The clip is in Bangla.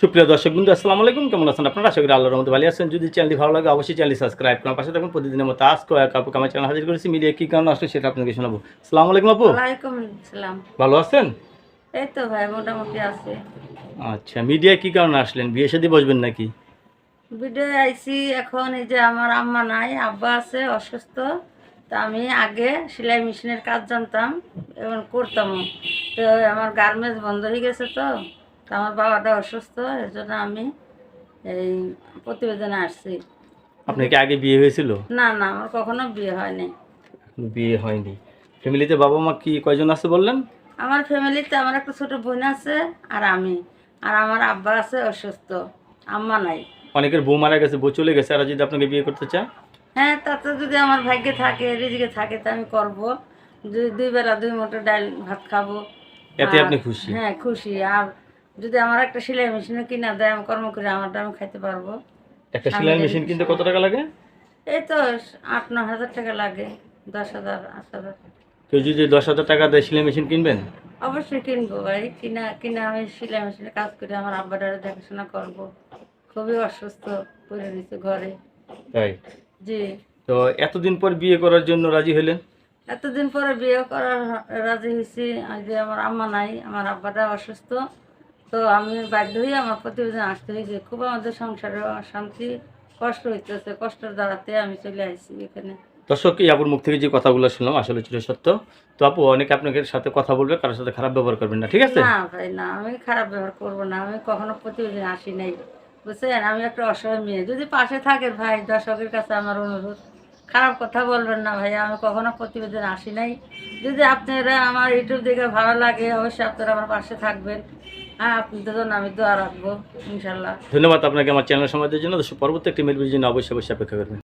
সুপ্রিয় দর্শক বিন্দু আসসালামু আলাইকুম। কেমন আছেন আপনারা? আশা করি আল্লাহর মধ্যে ভালো আছেন। যদি চ্যানেলটি ভালো লাগে অবশ্যই চ্যানেলটি সাবস্ক্রাইব করুন। পাশে থাকুন প্রতিদিনের মতো আজকে এক আপু আমার চ্যানেল হাজির করেছি। মিডিয়া কী কারণ আসলে সেটা আপনাকে শোনাবো। আসসালামু আলাইকুম আপু। ওয়ালাইকুম সালাম ভালো আছেন? এই তো ভাই মোটামুটি আছে। আচ্ছা মিডিয়া কী কারণে আসলেন? বিয়ে শাদী বসবেন নাকি? ভিডিও আইছি এখন এই যে আমার আম্মা নাই আব্বা আছে অসুস্থ। তা আমি আগে সেলাই মেশিনের কাজ জানতাম এবং করতাম। তো আমার গার্মেন্টস বন্ধ হয়ে গেছে তো। তো আমার বাবাটা অসুস্থ এর জন্য আমি এই প্রতিবেদনে আসছি। আপনার কি আগে বিয়ে হয়েছিল? না না আমার কখনো বিয়ে হয়নি। বিয়ে হয়নি। ফ্যামিলিতে বাবা মা কি কয়জন আছে বললেন? আমার ফ্যামিলিতে আমার একটা ছোট বোন আছে আর আমি। আর আমার আব্বা আছে অসুস্থ আম্মা নাই। অনেকের বউ মারা গেছে বউ চলে গেছে আর যদি আপনাকে বিয়ে করতে চায়? হ্যাঁ তাতে যদি আমার ভাগ্যে থাকে রিজিকে থাকে তা আমি করব। দুই দুই বেলা দুই মোটো ডাল ভাত খাব। এতে আপনি খুশি? হ্যাঁ খুশি। আর যদি আমার একটা সেলাই মেশিনে কিনা দেয় আমি কর্ম করে আমারটা আমি খাইতে পারব। একটা সেলাই মেশিন কিনতে কত টাকা লাগে? এই তো আট ন হাজার টাকা লাগে দশ হাজার আট হাজার। কেউ যদি দশ হাজার টাকা দেয় সেলাই মেশিন কিনবেন? অবশ্যই কিনবো ভাই কিনা কিনা আমি সেলাই মেশিনে কাজ করে আমার আব্বাটারে দেখাশোনা করব। খুবই অসুস্থ করে দিচ্ছে ঘরে। তাই? জি। তো এতদিন পর বিয়ে করার জন্য রাজি হলেন? এতদিন পরে বিয়ে করার রাজি হয়েছি। যে আমার আম্মা নাই আমার আব্বাটা অসুস্থ। তো আমি বাধ্য হয়ে আমার প্রতিবেদন আসতে হয়েছে। খুব আমাদের সংসারে অশান্তি কষ্ট হইতেছে কষ্টের দ্বারাতে আমি চলে আসছি এখানে। দর্শক এই আপুর মুখ থেকে যে কথাগুলো শুনলাম আসলে ছিল সত্য। তো আপু অনেকে আপনাকে সাথে কথা বলবে কারোর সাথে খারাপ ব্যবহার করবেন না ঠিক আছে? না ভাই না আমি খারাপ ব্যবহার করব না। আমি কখনো প্রতিবেদন আসি নাই বুঝছেন? আমি একটা অসহায় মেয়ে। যদি পাশে থাকেন ভাই দর্শকের কাছে আমার অনুরোধ। খারাপ কথা বলবেন না ভাই আমি কখনো প্রতিবেদন আসি নাই। যদি আপনারা আমার ইউটিউব দেখে ভালো লাগে অবশ্যই আপনারা আমার পাশে থাকবেন। জন্য আমি রাখব, ইনশাল্লাহ। ধন্যবাদ আপনাকে আমার চ্যানেল সমাজের জন্য। দর্শক, পরবর্তী একটি মেলবির জন্য অবশ্যই অবশ্যই অপেক্ষা করবেন।